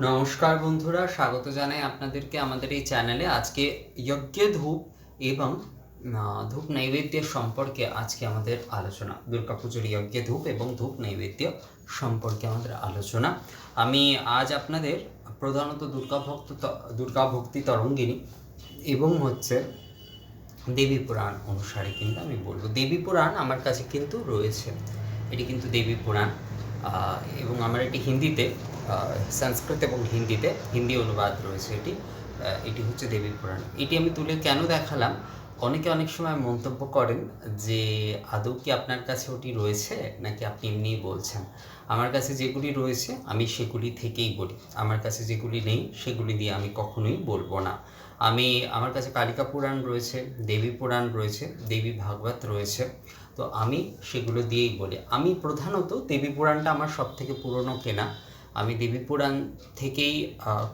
নমস্কার বন্ধুরা, স্বাগত জানাই আপনাদেরকে আমাদের এই চ্যানেলে। আজকে যজ্ঞ ধূপ এবং ধূপ নৈবেদ্যের সম্পর্কে আজকে আমাদের আলোচনা। দুর্গাপুজোর যজ্ঞ ধূপ এবং ধূপ নৈবেদ্য সম্পর্কে আমাদের আলোচনা। আমি আজ আপনাদের প্রধানত দুর্গা ভক্ত ত- দুর্গা ভক্তি তরঙ্গিনী এবং হচ্ছে দেবী পুরাণ অনুসারে কিন্তু আমি বলব। দেবী পুরাণ আমার কাছে কিন্তু রয়েছে। এটি কিন্তু দেবী পুরাণ। এবং আমার এটি হিন্দিতে সংস্কৃত এবং হিন্দিতে, হিন্দি অনুবাদ রয়েছে এটি এটি হচ্ছে দেবী পুরাণ। এটি আমি তুলে কেন দেখালাম? অনেকে অনেক সময় মন্তব্য করেন যে, আদৌ কি আপনার কাছে ওটি রয়েছে? নাকি আপনি এমনিই বলছেন? আমার কাছে যেগুলি রয়েছে, আমি সেগুলি থেকেই বলি। আমার কাছে যেগুলি নেই, সেগুলি দিয়ে আমি কখনোই বলব না। আমি, আমার কাছে কালিকা পুরাণ রয়েছে, দেবী পুরাণ রয়েছে, দেবী ভাগবত রয়েছে তো আমি সেগুলো দিয়েই বলি। আমি প্রধানত দেবী পুরাণটা আমার সব থেকে পুরনো কেনা। আমি দেবী পুরাণ থেকেই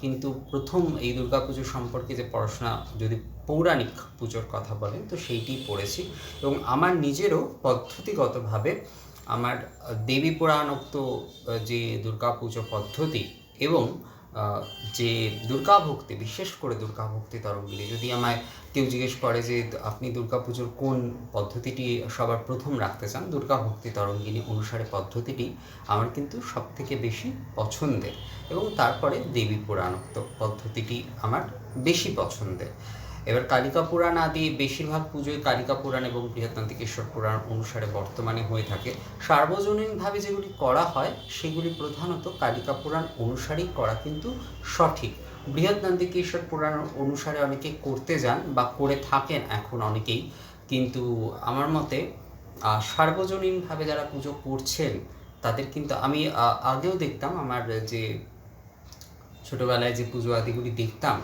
কিন্তু প্রথম এই দুর্গাপুজো সম্পর্কে যে পড়াশোনা, যদি পৌরাণিক পুজোর কথা বলেন, তো সেইটি পড়েছি। এবং আমার নিজেরও পদ্ধতিগতভাবে আমার দেবী পুরাণোক্ত যে দুর্গাপুজো পদ্ধতি এবং যে দুর্গা ভক্তি বিশেষ করে দুর্গা ভক্তি তরঙ্গিনী, যদি আমায় কেউ জিজ্ঞেস করে যে আপনি দুর্গা পুজোর কোন পদ্ধতিটি সবার প্রথম রাখতে চান দুর্গা ভক্তি তরঙ্গিনী অনুসারে পদ্ধতিটি আমার কিন্তু সব থেকে বেশি পছন্দের এবং তারপরে দেবী পুরাণোক্ত পদ্ধতিটি আমার বেশি পছন্দের। এবার কালিকা পুরাণ আদি, বেশিরভাগ পুজোয় কালিকা পুরাণ এবং বৃহত্তান্তিকেশ্বর পুরাণ অনুসারে বর্তমানে হয়ে থাকে। সার্বজনীনভাবে যেগুলি করা হয়, সেগুলি প্রধানত কালিকা পুরাণ অনুসারেই করা কিন্তু সঠিক। বৃহত্তান্তিকেশ্বর পুরাণ অনুসারে অনেকে করতে যান বা করে থাকেন এখন অনেকেই। কিন্তু আমার মতে সার্বজনীনভাবে যারা পুজো করছেন, তাদের কিন্তু আমি আগেও দেখতাম আমার যে ছোটোবেলায় যে পুজো আদিগুলি দেখতাম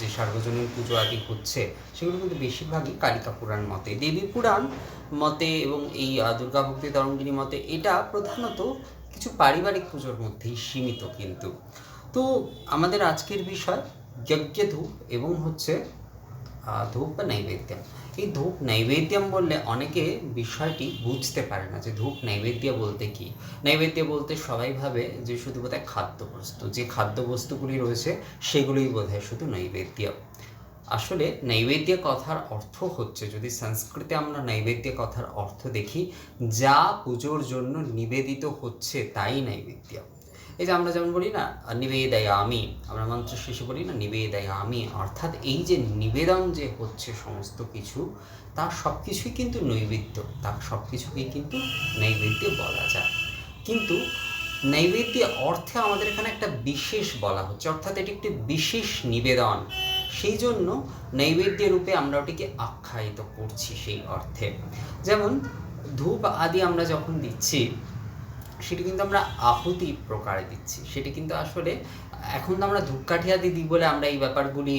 যে সার্বজনীন পুজো আদি হচ্ছে, সেগুলো কিন্তু বেশিরভাগই কালিকা পুরাণ মতে। দেবী পুরাণ মতে এবং এই দুর্গা ভক্তি তরঙ্গিনী মতে, এটা প্রধানত কিছু পারিবারিক পুজোর মধ্যেই সীমিত কিন্তু। তো আমাদের আজকের বিষয়, যজ্ঞ ধূপ এবং হচ্ছে ধূপ বা নৈবেদ্যম এই ধূপ নৈবেদ্যম বললে অনেকে বিষয়টি বুঝতে পারে না যে ধূপ নৈবেদ্য বলতে কি? নৈবেদ্য বলতে সবাই ভাবে যে শুধু বোধহয় খাদ্যবস্তু, যে খাদ্যবস্তুগুলি রয়েছে সেগুলোই বোধহয় শুধু নৈবেদ্য। আসলে নৈবেদ্য কথার অর্থ হচ্ছে, যদি সংস্কৃতে আমরা নৈবেদ্য কথার অর্থ দেখি, যা পুজোর জন্য নিবেদিত হচ্ছে তাই নৈবেদ্য। এই যে আমরা যেমন বলি না নিবেদয় আমি আমরা মন্ত্র শেষে বলি না নিবেদয় আমি অর্থাৎ এই যে নিবেদন যে হচ্ছে সমস্ত কিছু তার সব কিছুই কিন্তু নৈবেদ্য তার সব কিছুকেই কিন্তু নৈবেদ্য বলা যায়। কিন্তু নৈবেদ্য অর্থে আমাদের এখানে একটা বিশেষ বলা হচ্ছে, অর্থাৎ এটি একটি বিশেষ নিবেদন। সেই জন্য নৈবেদ্য রূপে আমরা ওটিকে আখ্যায়িত করছি সেই অর্থে। যেমন ধূপ আদি আমরা যখন দিচ্ছি সেটি কিন্তু আমরা আহুতি প্রকারে দিচ্ছি। সেটি কিন্তু আসলে এখন তো আমরা ধূপকাঠি আদি দিই বলে আমরা এই ব্যাপারগুলি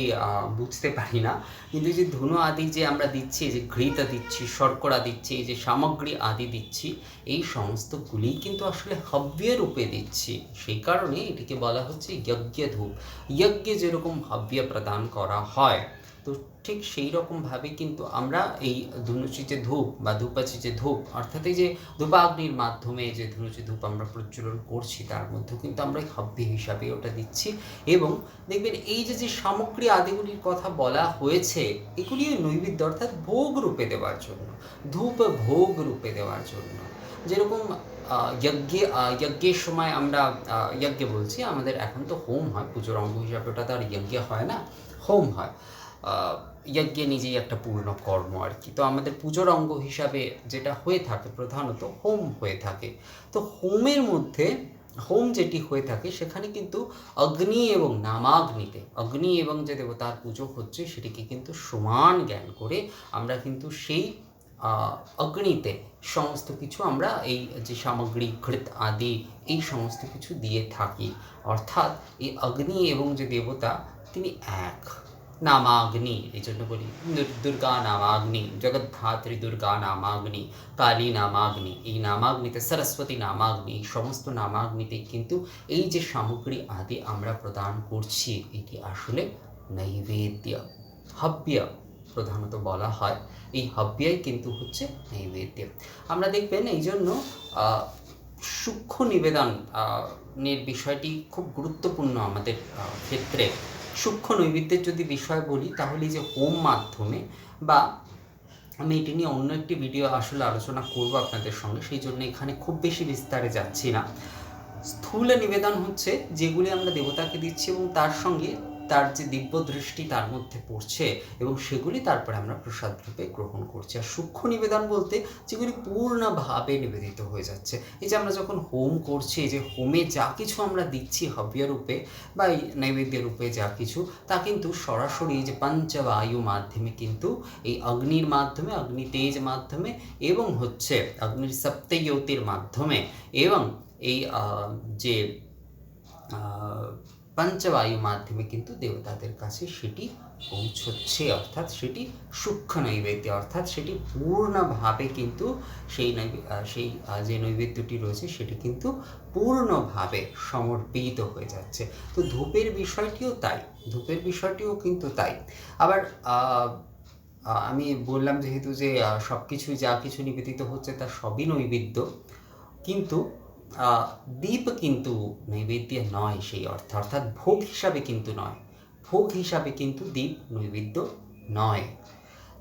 বুঝতে পারি না। কিন্তু যে ধুনো আদি যে আমরা দিচ্ছি যে ঘৃতা দিচ্ছি, শর্করা দিচ্ছি যে সামগ্রী আদি দিচ্ছি, এই সমস্তগুলি কিন্তু আসলে হব্যে রূপে দিচ্ছি। সেই কারণে এটিকে বলা হচ্ছে যজ্ঞ ধূপ। যজ্ঞে যেরকম হব্য প্রদান করা হয়। ঠিক সেই রকমভাবে কিন্তু আমরা এই ধনুচি যে ধূপ বা ধূপাচি যে ধূপ, অর্থাৎ এই যে ধূপাগ্নির মাধ্যমে যে ধনুচি ধূপ আমরা প্রজ্বলন করছি, তার মধ্যেও কিন্তু আমরা হব্য হিসাবে ওটা দিচ্ছি। এবং দেখবেন এই যে যে সামগ্রী আদিগুলির কথা বলা হয়েছে, এগুলি নৈবেদ্য অর্থাৎ ভোগ রূপে দেওয়ার জন্য, ধূপ ভোগ রূপে দেওয়ার জন্য। যেরকম যজ্ঞে যজ্ঞের সময় আমরা যজ্ঞ বলছি, আমাদের এখন তো হোম হয়, পুজোর অঙ্গ হিসাবে ওটা তো আর যজ্ঞ হয় না, হোম হয়। যজ্ঞে নিজেই একটা পূর্ণ কর্ম আর কি। তো আমাদের পুজোর অঙ্গ হিসাবে যেটা হয়ে থাকে প্রধানত হোম হয়ে থাকে। তো হোমের মধ্যে, হোম যেটি হয়ে থাকে সেখানে কিন্তু অগ্নি এবং নামাগ্নিতে, অগ্নি এবং যে দেবতার পুজো হচ্ছে সেটিকে কিন্তু সমান জ্ঞান করে আমরা কিন্তু সেই অগ্নিতে সমস্ত কিছু আমরা এই যে সামগ্রী, ঘৃত আদি, এই সমস্ত কিছু দিয়ে থাকি। অর্থাৎ এই অগ্নি এবং যে দেবতা, তিনি এক। নামাগ্নি এই জন্য বলি দুর্গা নামাগ্নি জগদ্ধাত্রী দুর্গা নামাগ্নি কালী নামাগ্নি এই নামাগ্নিতে সরস্বতী নামাগ্নি সমস্ত নামাগ্নিতে কিন্তু এই যে সামগ্রী আদি আমরা প্রদান করছি, এটি আসলে নৈবেদ্য। হব্য প্রধানত বলা হয়। এই হব্যাই কিন্তু হচ্ছে নৈবেদ্য। আমরা দেখবেন এই জন্য সূক্ষ্ম নিবেদন নৈবেদ্যের বিষয়টি খুব গুরুত্বপূর্ণ আমাদের ক্ষেত্রে। সূক্ষ্ম নৈবিত্যের যদি বিষয় বলি, তাহলে যে হোম মাধ্যমে বা আমি এটি নিয়ে অন্য একটি ভিডিও আসলে আলোচনা করব আপনাদের সঙ্গে, সেই জন্য এখানে খুব বেশি বিস্তারে যাচ্ছি না। স্থূল নিবেদন হচ্ছে যেগুলি আমরা দেবতাকে দিচ্ছি এবং তার সঙ্গে তার যে দিব্য দৃষ্টি তার মধ্যে পড়ছে এবং সেগুলি তারপরে আমরা প্রসাদ রূপে গ্রহণ করছি। আর সূক্ষ্ম নিবেদন বলতে যেগুলি পূর্ণভাবে নিবেদিত হয়ে যাচ্ছে। এই যে আমরা যখন হোম করছি, এই যে হোমে যা কিছু আমরা দিচ্ছি হব্য রূপে বা নৈবেদ্য রূপে যা কিছু, তা কিন্তু সরাসরি যে পঞ্চবায়ু মাধ্যমে কিন্তু এই অগ্নির মাধ্যমে, অগ্নি তেজ মাধ্যমে এবং হচ্ছে অগ্নির সপ্তয়তির মাধ্যমে এবং এই যে পঞ্চবায়ু মাধ্যমে কিন্তু দেবতাদের কাছে সেটি পৌঁছচ্ছে, অর্থাৎ সেটি সূক্ষ্ম নৈবেদ্য, অর্থাৎ সেটি পূর্ণভাবে কিন্তু সেই সেই যে নৈবেদ্যটি রয়েছে সেটি কিন্তু পূর্ণভাবে সমর্পিত হয়ে যাচ্ছে। তো ধূপের বিষয়টিও তাই, ধূপের বিষয়টিও কিন্তু তাই। আবার আমি বললাম যেহেতু যে সব কিছুই যা কিছু নিবেদিত হচ্ছে তা সবই নৈবেদ্য, কিন্তু দীপ কিন্তু নৈবেদ্য নয় সেই অর্থে, অর্থাৎ ভোগ হিসাবে কিন্তু নয়। ভোগ হিসাবে কিন্তু দীপ নৈবেদ্য নয়।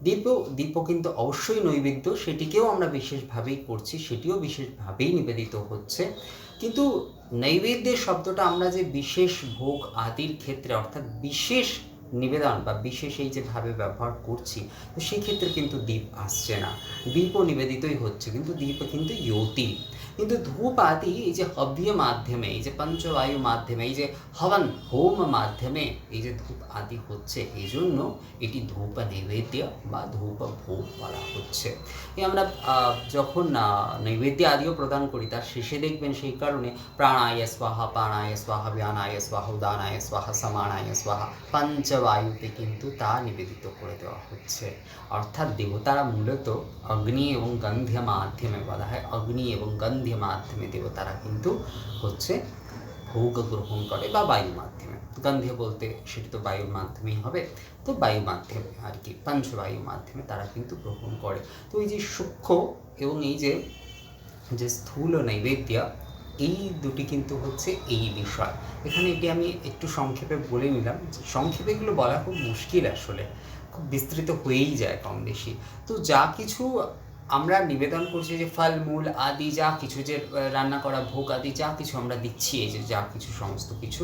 দীপও দীপও কিন্তু অবশ্যই নৈবেদ্য, সেটিকেও আমরা বিশেষভাবেই করছি, সেটিও বিশেষভাবেই নিবেদিত হচ্ছে। কিন্তু নৈবেদ্যের শব্দটা আমরা যে বিশেষ ভোগ আদির ক্ষেত্রে, অর্থাৎ বিশেষ নিবেদন বা বিশেষ এই যে ভাবে ব্যবহার করছি, তো সেই ক্ষেত্রে কিন্তু দীপ আসছে না। দীপও নিবেদিতই হচ্ছে, কিন্তু দীপ কিন্তু ইয়তি। কিন্তু ধূপ আদি এই যে হব্য মাধ্যমে, এই যে পঞ্চবায়ু মাধ্যমে, এই যে হবন হোম মাধ্যমে এই যে ধূপ আদি হচ্ছে এই জন্য এটি ধূপ নৈবেদ্য বা ধূপ ভোগ বলা হচ্ছে। আমরা যখন নৈবেদ্য আদিও প্রদান করি, তার শেষে দেখবেন সেই কারণে প্রাণায় স্বাহা প্রাণায় স্বাহা, ব্যানায় স্বাহা, উদানায় স্বাহা, সমানায় স্বাহা পঞ্চবায়ুতে কিন্তু তা নিবেদিত করে দেওয়া হচ্ছে। অর্থাৎ দেবতারা মূলত অগ্নি এবং গন্ধ্য মাধ্যমে বলা হয়। অগ্নি এবং গন্ধ্য মাধ্যমে দেবতারা কিন্তু হচ্ছে ভোগ গ্রহণ করে বা বায়ু মাধ্যমে। গন্ধে বলতে সেটি তো বায়ুর মাধ্যমেই হবে। তো বায়ু মাধ্যমে আর কি, পঞ্চবায়ু মাধ্যমে তারা কিন্তু গ্রহণ করে। তো এই যে সূক্ষ্ম এবং এই যে যে স্থূল নৈবেদ্য এই দুটি কিন্তু হচ্ছে এই বিষয়। এখানে এটি আমি একটু সংক্ষেপে বলে নিলাম সংক্ষেপে এগুলো বলা খুব মুশকিল আসলে। খুব বিস্তৃত হয়েই যায় কম বেশি। তো যা কিছু আমরা নিবেদন করছি যে ফল, মূল আদি যা কিছু যে রান্না করা, ভোগ আদি যা কিছু আমরা দিচ্ছি, এই যে যা কিছু, সমস্ত কিছু,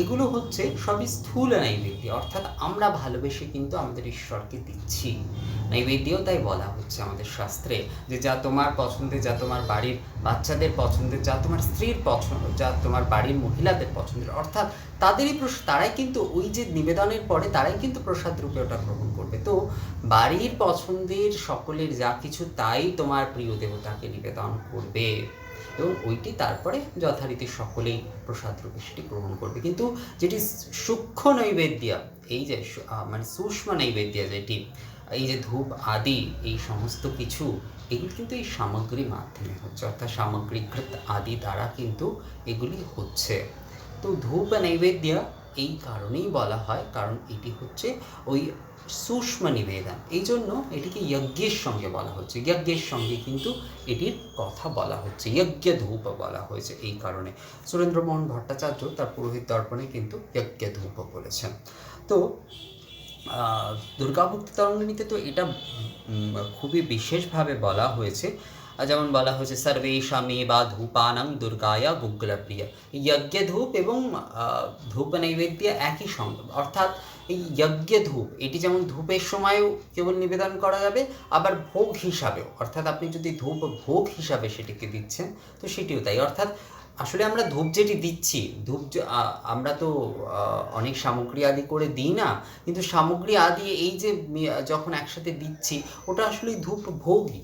এগুলো হচ্ছে সবই স্থূল নৈবেদ্য। অর্থাৎ আমরা ভালোবেসে কিন্তু আমাদের ঈশ্বরকে দিচ্ছি। নৈবেদ্যও তাই বলা হচ্ছে আমাদের শাস্ত্রে যে, যা তোমার পছন্দের, যা তোমার বাড়ির বাচ্চাদের পছন্দের, যা তোমার স্ত্রীর পছন্দ, যা তোমার বাড়ির মহিলাদের পছন্দের, অর্থাৎ তাদেরই তারাই কিন্তু ওই যে নিবেদনের পরে তারাই কিন্তু প্রসাদ রূপে ওটা গ্রহণ বাড়ির পছন্দের সকলের যা কিছু, তাই তোমার প্রিয় দেবতাকে নিবেদন করবে। এবং ওইটি তারপরে যথারীতি সকলেই প্রসাদ রূপে সেটি গ্রহণ করবে। কিন্তু যেটি সূক্ষ্ম নৈবেদ্য, এই যে মানে সূক্ষ্ম নৈবেদ্য যেটি, এই যে ধূপ আদি, এই সমস্ত কিছু, এগুলি কিন্তু এই সামগ্রী মাধ্যমে হচ্ছে। অর্থাৎ সামগ্রীকৃত আদি দ্বারা কিন্তু এগুলি হচ্ছে। তো ধূপ নৈবেদ্য এই কারণেই বলা হয়, কারণ এটি হচ্ছে ওই সূক্ষ্ম নিবেদন। এই জন্য এটিকে যজ্ঞের সঙ্গে বলা হচ্ছে। যজ্ঞের সঙ্গে কিন্তু এটির কথা বলা হচ্ছে। যজ্ঞ ধূপ বলা হয়েছে এই কারণে। সুরেন্দ্রমোহন ভট্টাচার্য তার পুরোহিত দর্পণে কিন্তু যজ্ঞ ধূপ বলেছেন। তো দুর্গাভক্তি তরঙ্গিনীতে তো এটা খুবই বিশেষভাবে বলা হয়েছে। যেমন বলা হয়েছে, সর্বেশামে বা ধূপানাং দুর্গায়া গুগ্গলপ্রিয়া যজ্ঞ ধূপ এবং ধূপ নৈবেদ্য একই সঙ্গে। অর্থাৎ এই যজ্ঞ ধূপ এটি যেমন ধূপের সময়ও কেবল নিবেদন করা যাবে, আবার ভোগ হিসাবেও। অর্থাৎ আপনি যদি ধূপ ভোগ হিসাবে সেটিকে দিচ্ছেন, তো সেটিও তাই। অর্থাৎ আসলে আমরা ধূপ যেটি দিচ্ছি, ধূপ আমরা তো অনেক সামগ্রী আদি করে দিই না, কিন্তু সামগ্রী আদি এই যে যখন একসাথে দিচ্ছি, ওটা আসলে ধূপ ভোগই।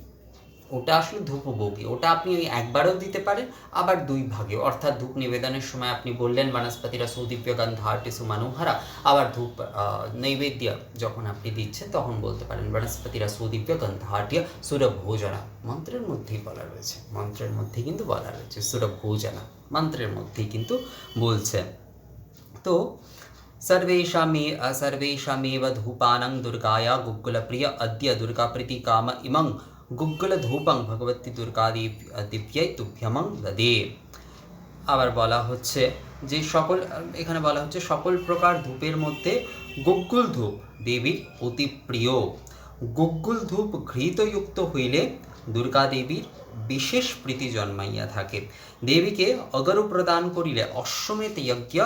ওটা আসলে ধূপভোগী ওটা আপনি ওই একবারও দিতে পারেন আবার দুই ভাগে অর্থাৎ ধূপ নিবেদনের সময় আপনি বললেন বনস্পতিরা সৌদিব্য গন্ধার্টি সুমানুহারা আবার ধূপ আহ, নৈবেদ্য যখন আপনি দিচ্ছেন তখন বলতে পারেন বনস্পতিরা সৌদিব্য গন্ধার্টিয়া সুরভোজনা মন্ত্রের মধ্যেই বলা রয়েছে মন্ত্রের মধ্যেই কিন্তু বলা রয়েছে সুরভোজনা মন্ত্রের মধ্যেই কিন্তু বলছেন তো सर्वेषामे सर्वेषामेव धूपानं दुर्गाया गुग्गुलप्रिय अद्य दुर्गाप्रीतिकाम इमं গুগ্গলধূপং ভগবতী দুর্গাদেব দিব্যাই তুভ্যমং দদে আবার বলা হচ্ছে যে সকল, এখানে বলা হচ্ছে সকল প্রকার ধূপের মধ্যে গুগ্গুল ধূপ দেবীর অতি প্রিয়। গুগ্গুল ধূপ ঘৃতযুক্ত হইলে দুর্গা দেবীর বিশেষ প্রীতি জন্মাইয়া থাকে। দেবীকে অগরু প্রদান করিলে অশ্বমেত যজ্ঞ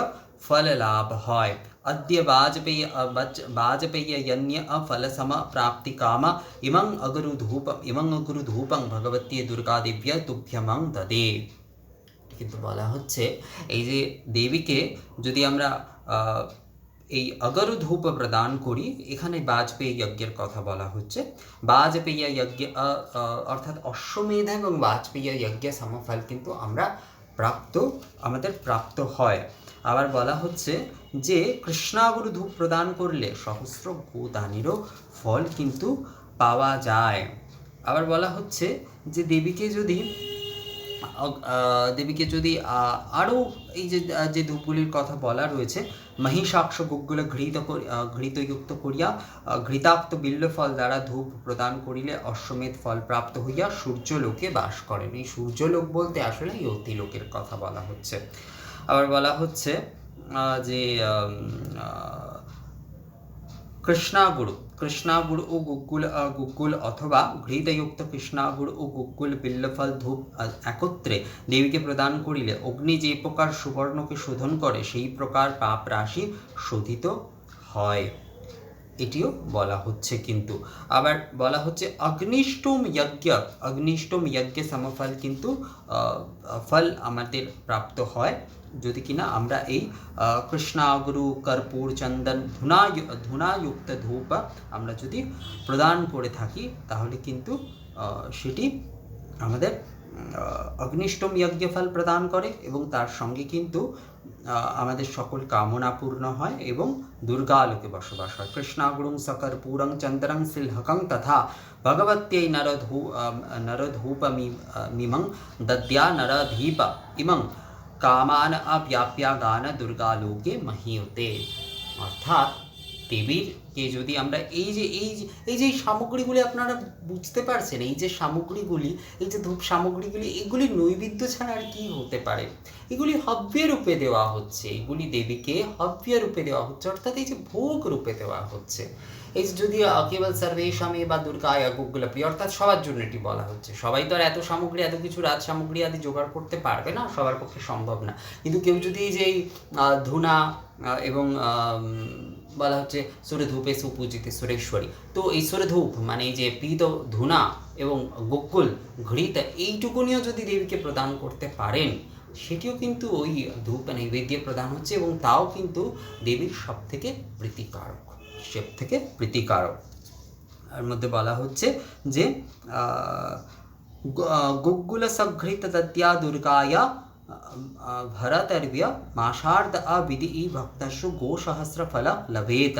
ফল লাভ হয়। अद्य वाजपेय वच वाजपेययन्य फलसम प्राप्तिकाम इमं अगरुधूप इमं अगरुधूपं ভগবতী দুর্গা দেব্য তুভ্যমং দদে কিন্তু বলা হচ্ছে এই যে দেবীকে যদি আমরা আহ, এই অগরু ধূপ প্রদান করি এখানে বাজপেয়ী যজ্ঞের কথা বলা হচ্ছে বাজপেয়ী যজ্ঞ আহ, আহ, অর্থাৎ অশ্বমেধ এবং বাজপেয়ী যজ্ঞ সমফল কিন্তু আমরা প্রাপ্ত আমাদের প্রাপ্ত হয় আবার বলা হচ্ছে যে কৃষ্ণাগুরু ধূপ প্রদান করলে সহস্র গোদানেরও ফল কিন্তু পাওয়া যায়। আবার বলা হচ্ছে যে দেবীকে যদি দেবীকে যদি আরও এই যে ধূপগুলির কথা বলা রয়েছে, মহিষাক্ষ গুগ্গুলো ঘৃত ঘৃতযুক্ত করিয়া ঘৃতাক্ত বিল্ল ফল দ্বারা ধূপ প্রদান করিলে অশ্বমেধ ফল প্রাপ্ত হইয়া সূর্যলোকে বাস করেন। এই সূর্যলোক বলতে আসলে এই অতিলোকের কথা বলা হচ্ছে। আবার বলা হচ্ছে যে আহ, কৃষ্ণাগুড় ও গুগ্গুল আহ, গুগ্গুল অথবা ঘৃতযুক্ত কৃষ্ণাগুড় ও গুগ্গুল বিল্লফল ধূপ একত্রে দেবীকে প্রদান করিলে অগ্নি যে প্রকার সুবর্ণকে শোধন করে সেই প্রকার পাপ রাশি শোধিত হয়। এটিও বলা হচ্ছে কিন্তু। আবার বলা হচ্ছে অগ্নিষ্টম যজ্ঞ। অগ্নিষ্টম যজ্ঞ সমফল কিন্তু ফল আমাদের প্রাপ্ত হয়। যদি কিনা আমরা এই কৃষ্ণাগুরু কর্পূর, চন্দন, ধুনা ধুনাযুক্ত ধূপ, আমরা যদি প্রদান করে থাকি, তাহলে কিন্তু সেটি আমাদের অগ্নিষ্টম যজ্ঞ ফল প্রদান করে এবং তার সঙ্গে কিন্তু আমাদের সকল কামনা পূর্ণ হয় এবং দুর্গালোকে বসবাস হয়। কৃষ্ণাগুরুং সকর্পূরং চন্দ্রং সিলহকং তথা ভগবত্যৈ নরধূ নরধূপমি মিমং দদ্যা নরধীপ ইমং। কামান অব্যাপ্যা গান দুর্গালোকে মহীয়তে অর্থাৎ দেবীরকে যদি আমরা এই যে, এই এই যে সামগ্রীগুলি আপনারা বুঝতে পারছেন, এই যে সামগ্রীগুলি, এই যে ধূপ সামগ্রীগুলি, এগুলি নৈবেদ্য ছাড়া আর কি হতে পারে? এগুলি হব্য রূপে দেওয়া হচ্ছে, এগুলি দেবীকে হব্য রূপে দেওয়া হচ্ছে, অর্থাৎ এই যে ভোগ রূপে দেওয়া হচ্ছে। এই যদি কেবল সর্বেশামে বা দুর্গায় প্রিয়, অর্থাৎ সবার জন্য এটি বলা হচ্ছে। সবাই তো আর এত সামগ্রী, এত কিছু রাজ সামগ্রী আদি জোগাড় করতে পারবে না, সবার পক্ষে সম্ভব না। কিন্তু কেউ যদি এই যে ধুনা এবং বলা হচ্ছে সুরে ধূপে সুপূজিতে সুরেশ্বরী, তো এই সুরে ধূপ মানে এই যে পীত ধুনা এবং গোকুল ঘৃত এইটুকুনিও যদি দেবীকে প্রদান করতে পারেন, সেটিও কিন্তু ওই ধূপ নৈবেদ্যে প্রদান হচ্ছে এবং তাও কিন্তু দেবীর সব থেকে প্রীতিকারক সব থেকে প্রীতিকারক। এর মধ্যে বলা হচ্ছে যে গুগ্গুল সঘৃত দত্য়া দুর্গায়া ভরতর্ব্য মাসার্ধ অবিধি ভক্তস্য গোসহস্র ফল লভেত।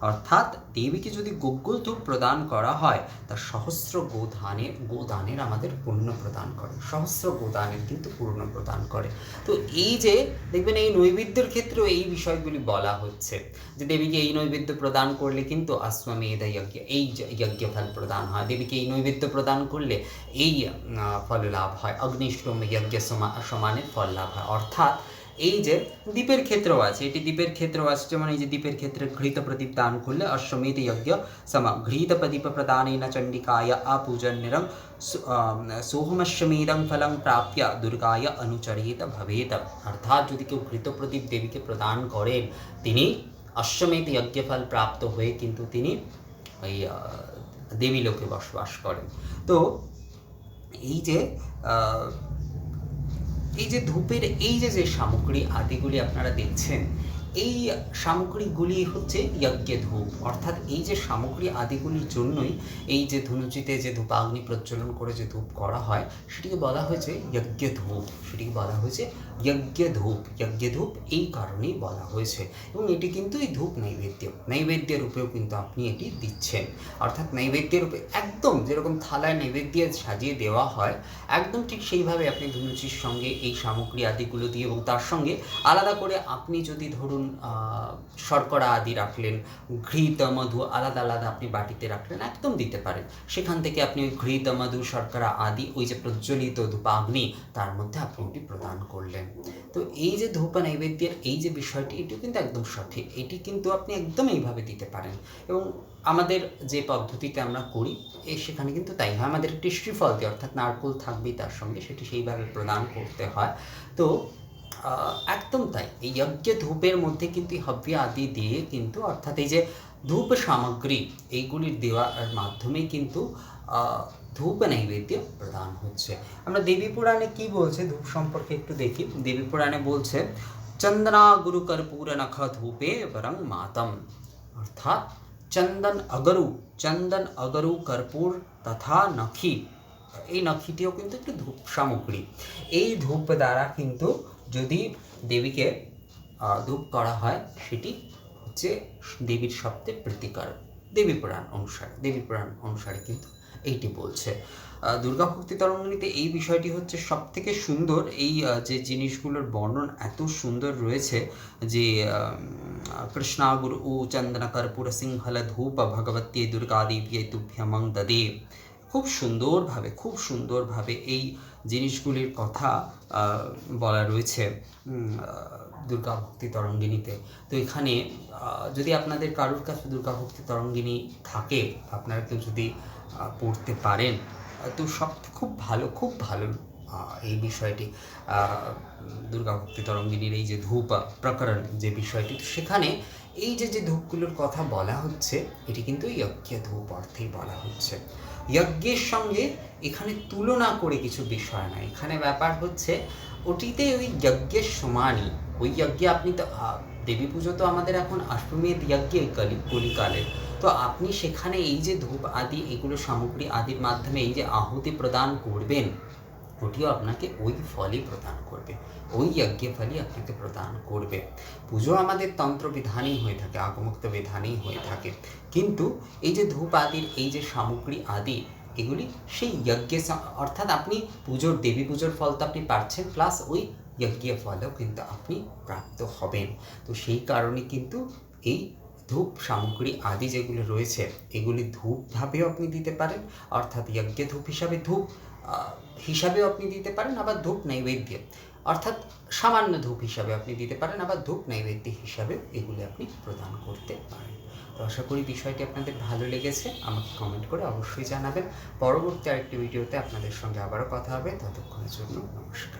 অর্থাৎ দেবীকে যদি গুগ্গুল ধূপ প্রদান করা হয়, তা সহস্র গোধানের গোদানের আমাদের পূর্ণ প্রদান করে। সহস্র গোদানের কিন্তু পূর্ণ প্রদান করে। তো এই যে, দেখবেন এই নৈবেদ্যের ক্ষেত্রেও এই বিষয়গুলি বলা হচ্ছে, যে দেবীকে এই নৈবেদ্য প্রদান করলে কিন্তু অশ্বমেধ যজ্ঞ, এই য- যজ্ঞ ফল প্রদান হয়। দেবীকে এই নৈবেদ্য প্রদান করলে এই ফল লাভ হয়। অগ্নিষ্টম যজ্ঞ সমা- সমানের ফল লাভ হয়। অর্থাৎ এই যে দ্বীপের ক্ষেত্রেও আছে, এটি দ্বীপের ক্ষেত্রেও আছে, যেমন এই যে দ্বীপের ক্ষেত্রে ঘৃত প্রদীপ দান করলে অশ্বমেধ যজ্ঞ সম ঘৃত প্রদীপ প্রদানেন চণ্ডিকায় আপূজন্যরং সোহমশ্বমেদং ফলং প্রাপ্য দুর্গায় অনুচরিত ভবেত। অর্থাৎ যদি কেউ ঘৃত প্রদীপ দেবীকে প্রদান করেন, তিনি অশ্বমেধ যজ্ঞফল প্রাপ্ত হয়ে কিন্তু তিনি ওই দেবী লোকে বসবাস করেন। তো এই যে এই যে ধূপের এই যে যে সামগ্রী আদিগুলি আপনারা দেখছেন এই সামগ্রীগুলি হচ্ছে যজ্ঞে ধূপ অর্থাৎ এই যে সামগ্রী আদিগুলির জন্যই এই যে ধনুচিতে যে ধূপাগ্নি প্রজ্বলন করে যে ধূপ করা হয়, সেটিকে বলা হয়েছে যজ্ঞ ধূপ সেটিকে বলা হয়েছে যজ্ঞ ধূপ যজ্ঞ ধূপ এই কারণেই বলা হয়েছে। এবং এটি কিন্তু এই ধূপ নৈবেদ্য। নৈবেদ্যের রূপেও কিন্তু আপনি এটি দিচ্ছেন। অর্থাৎ নৈবেদ্যের রূপে একদম যেরকম থালায় নৈবেদ্য সাজিয়ে দেওয়া হয়, একদম ঠিক সেইভাবে আপনি ধনুচির সঙ্গে এই সামগ্রী আদিগুলো দিয়ে এবং তার সঙ্গে আলাদা করে আপনি যদি ধরুন আহ, শর্করা আদি রাখলেন ঘৃত মধু আলাদা আলাদা আপনি বাটিতে রাখলেন একদম দিতে পারেন। সেখান থেকে আপনি ওই ঘৃত মধু শর্করা আদি ওই যে প্রজ্বলিত ধূপাগ্নি তার মধ্যে আপনি ওটি প্রদান করলেন। তো এই যে ধূপ নৈবেদ্যের এই যে বিষয়টি এটিও কিন্তু একদম সঠিক। এটি কিন্তু আপনি একদম এইভাবে দিতে পারেন। এবং আমাদের যে পদ্ধতিতে আমরা করি সেখানে কিন্তু তাই হয়। আমাদের একটি শ্রীফল দিয়ে অর্থাৎ নারকোল থাকবেই তার সঙ্গে সেটি সেইভাবে প্রদান করতে হয়। তো একদম তাই। এই যজ্ঞ ধূপের মধ্যে কিন্তু হব্য আদি দিয়ে কিন্তু, অর্থাৎ এই যে ধূপ সামগ্রী, এইগুলির দেওয়ার মাধ্যমেই কিন্তু ধূপ নৈবেদ্য প্রদান হচ্ছে। আমরা দেবী পুরাণে কি বলছে? ধূপ সম্পর্কে একটু দেখি। দেবী পুরাণে বলছে, চন্দনা গুরু কর্পূর নখ ধূপে বরং মাতম। অর্থাৎ, চন্দন অগরু চন্দন অগরু কর্পূর তথা নখি। এই নখিটিও কিন্তু একটি ধূপ সামগ্রী। এই ধূপ দ্বারা কিন্তু যদি দেবীকে ধূপ করা হয়, সেটি হচ্ছে দেবীর সপ্তে প্রীতিকর, দেবী পুরাণ অনুসারে, দেবী পুরাণ অনুসারে কিন্তু এইটি বলছে। দুর্গা ভক্তি তরঙ্গিনীতে এই বিষয়টি হচ্ছে সব থেকে সুন্দর, এই যে জিনিসগুলোর বর্ণন এত সুন্দর রয়েছে যে কৃষ্ণাগুর উ চন্দন কর্পূর সিংহল ধূপ ভগবতী দুর্গা দেবী তুভ্যমং দদে। খুব সুন্দরভাবে খুব সুন্দরভাবে এই জিনিসগুলির কথা বলা রয়েছে দুর্গা ভক্তি তরঙ্গিনীতে। তো এখানে যদি আপনাদের কারোর কাছে দুর্গা ভক্তি তরঙ্গিনী থাকে, আপনারা কেউ যদি পড়তে পারেন, তো সব খুব ভালো খুব ভালো এই বিষয়টি। দুর্গা ভক্তি তরঙ্গিনীর এই যে ধূপ প্রকরণ যে বিষয়টি সেখানে এই যে যে ধূপগুলোর কথা বলা হচ্ছে, এটি কিন্তু যজ্ঞ ধূপ অর্থেই বলা হচ্ছে। যজ্ঞের সঙ্গে এখানে তুলনা করে কিছু বিষয় না এখানে ব্যাপার হচ্ছে ওটিতে ওই যজ্ঞের সমানই ওই যজ্ঞে আপনি তো দেবী পুজো তো আমাদের এখন অষ্টমীর যজ্ঞে কলি, কলিকালের। তো আপনি সেখানে এই যে ধূপ আদি, এগুলো সামগ্রী আদির মাধ্যমে এই যে আহুতি প্রদান করবেন ওটিও আপনাকে ওই ফলই প্রদান করবে। ওই যজ্ঞে ফলই আপনাকে প্রদান করবে। পুজো আমাদের তন্ত্র বিধানেই হয়ে থাকে, আগমুক্ত বিধানেই হয়ে থাকে। কিন্তু এই যে ধূপ আদির, এই যে সামগ্রী আদি, এগুলি সেই যজ্ঞে অর্থাৎ আপনি পুজোর, দেবী পুজোর ফল তো আপনি পাচ্ছেন, প্লাস ওই যজ্ঞের ফলেও কিন্তু আপনি প্রাপ্ত হবেন। তো সেই কারণে কিন্তু এই ধূপ সামগ্রী আদি যেগুলো রয়েছে, এগুলি ধূপ ধাপেও আপনি দিতে পারেন, অর্থাৎ যজ্ঞে ধূপ হিসাবে ধূপ হিসাবেও আপনি দিতে পারেন, আবার ধূপ নৈবেদ্য। অর্থাৎ সামান্য ধূপ হিসাবে আপনি দিতে পারেন, আবার ধূপ নৈবেদ্য হিসাবে এগুলি আপনি প্রদান করতে পারেন। তো আশা করি বিষয়টি আপনাদের ভালো লেগেছে, আমাকে কমেন্ট করে অবশ্যই জানাবেন। পরবর্তী আরেকটি ভিডিওতে আপনাদের সঙ্গে আবারও কথা হবে, ততক্ষণের জন্য নমস্কার।